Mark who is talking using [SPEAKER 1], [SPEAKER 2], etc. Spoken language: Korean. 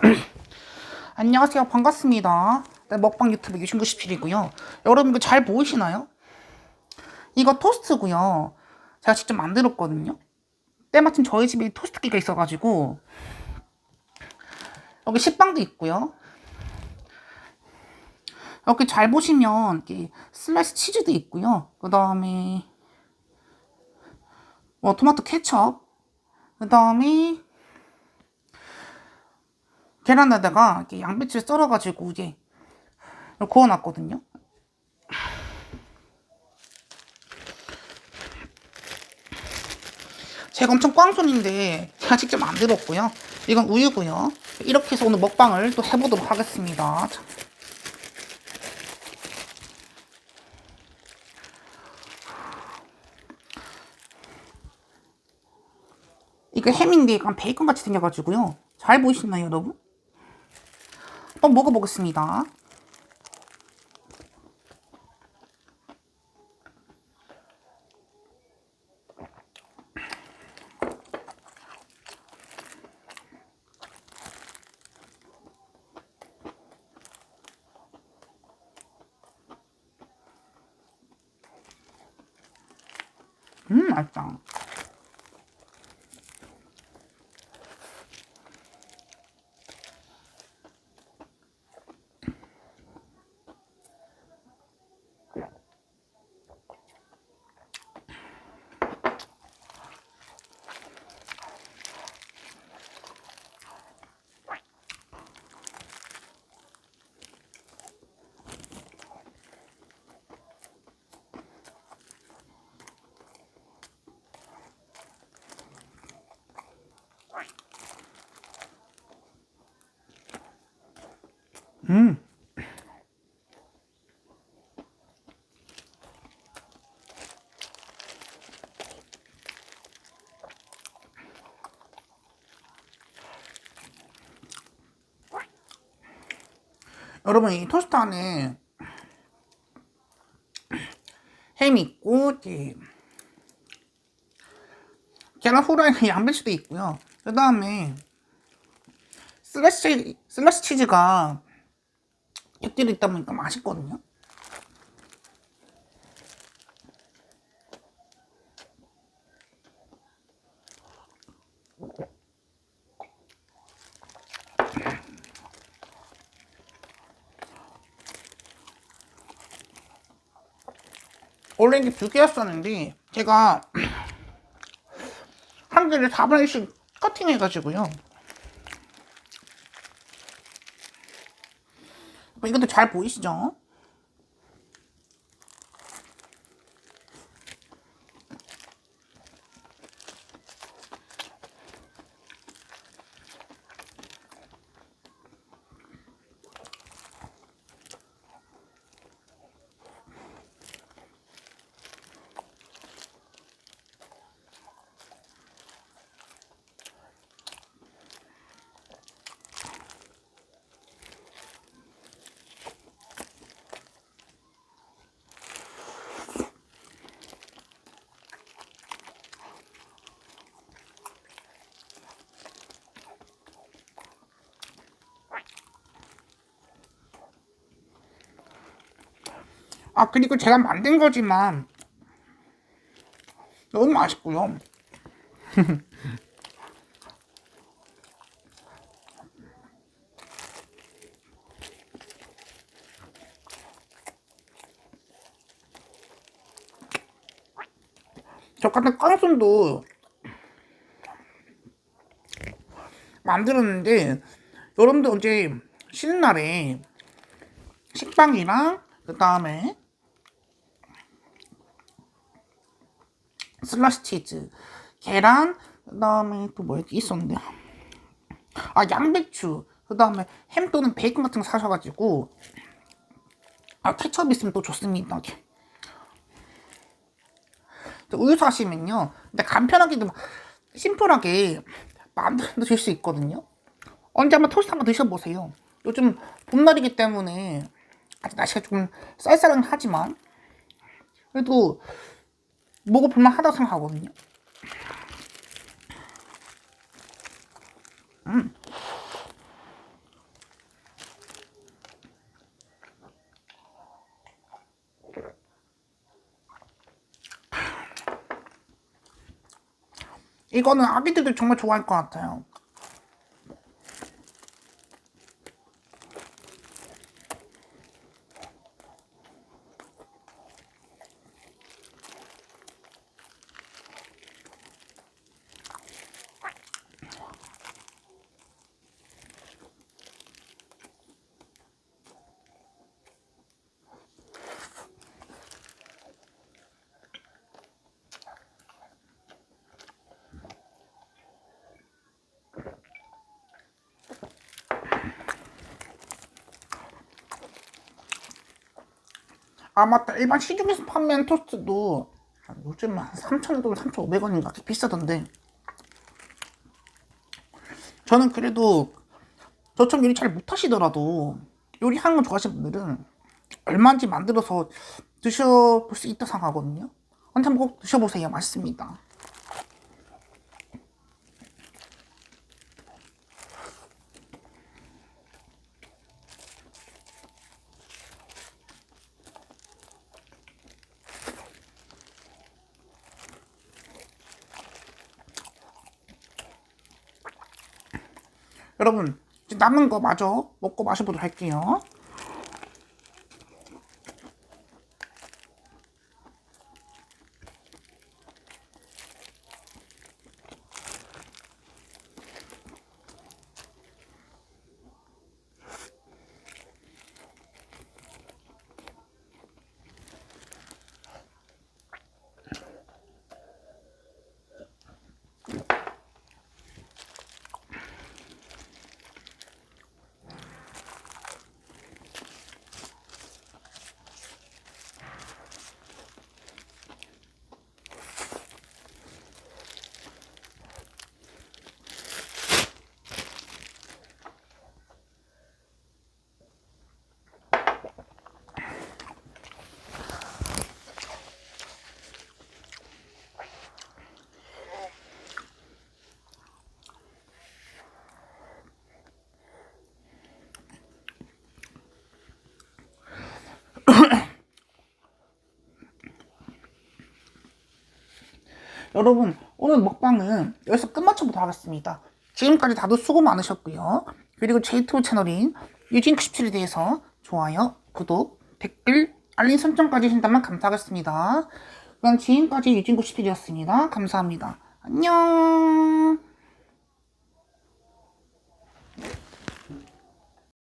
[SPEAKER 1] 안녕하세요. 반갑습니다. 네, 먹방 유튜브 유신97이고요. 여러분 이거 잘 보이시나요? 이거 토스트고요. 제가 직접 만들었거든요. 때마침 저희 집에 토스트기가 있어가지고 여기 식빵도 있고요. 여기 잘 보시면 이렇게 슬라이스 치즈도 있고요. 그 다음에 뭐 토마토 케첩, 그 다음에 계란에다가 이렇게 양배추를 썰어가지고 이게 구워놨거든요. 제가 엄청 꽝손인데 제가 직접 만들었고요. 이건 우유고요. 이렇게 해서 오늘 먹방을 또 해보도록 하겠습니다. 자. 이거 햄인데 약간 베이컨 같이 생겨가지고요. 잘 보이시나요, 여러분? 한번 먹어보겠습니다. 음, 맛있다. 음. 여러분 이 토스트 안에 햄 있고 계란 후라이나 양배추도 있고요. 그 다음에 슬래시 슬래시 치즈가 곁들여 있다 보니까 맛있거든요. 원래 이게 두 개였었는데 제가 한 개를 4분의 1씩 커팅해가지고요. 이것도 잘 보이시죠? 아 그리고 제가 만든 거지만 너무 맛있고요. 저 같은 깡순도 만들었는데 여러분들 언제 쉬는 날에 식빵이랑 그 다음에 슬러시 치즈, 계란, 그 다음에 또 뭐 있었는데 아 양배추, 그 다음에 햄 또는 베이컨 같은 거 사셔가지고 아 케첩 있으면 또 좋습니다. 우유 사시면요, 근데 간편하게도 심플하게 만들어 드실 수 있거든요. 언제 한번 토스트 한번 드셔보세요. 요즘 봄날이기 때문에 아직 날씨가 좀 쌀쌀은 하지만 그래도 먹어볼만 하다고 생각하거든요. 음. 이거는 아기들도 정말 좋아할 것 같아요. 아 맞다. 일반 시중에서 판매하는 토스트도 한 요즘 한 3,000원, 3,500원인가 비싸던데. 저는 그래도 저처럼 요리 잘 못하시더라도 요리하는 거 좋아하시는 분들은 얼마인지 만들어서 드셔볼 수 있다 생각하거든요. 한번 꼭 드셔보세요. 맛있습니다 여러분 남은 거 마저 먹고 마셔보도록 할게요 여러분 오늘 먹방은 여기서 끝마쳐보도록 하겠습니다. 지금까지 다들 수고 많으셨고요. 그리고 제 유튜브 채널인 유진97에 대해서 좋아요, 구독, 댓글, 알림 설정까지 해준다면 감사하겠습니다. 그럼 지금까지 유진97이었습니다. 감사합니다. 안녕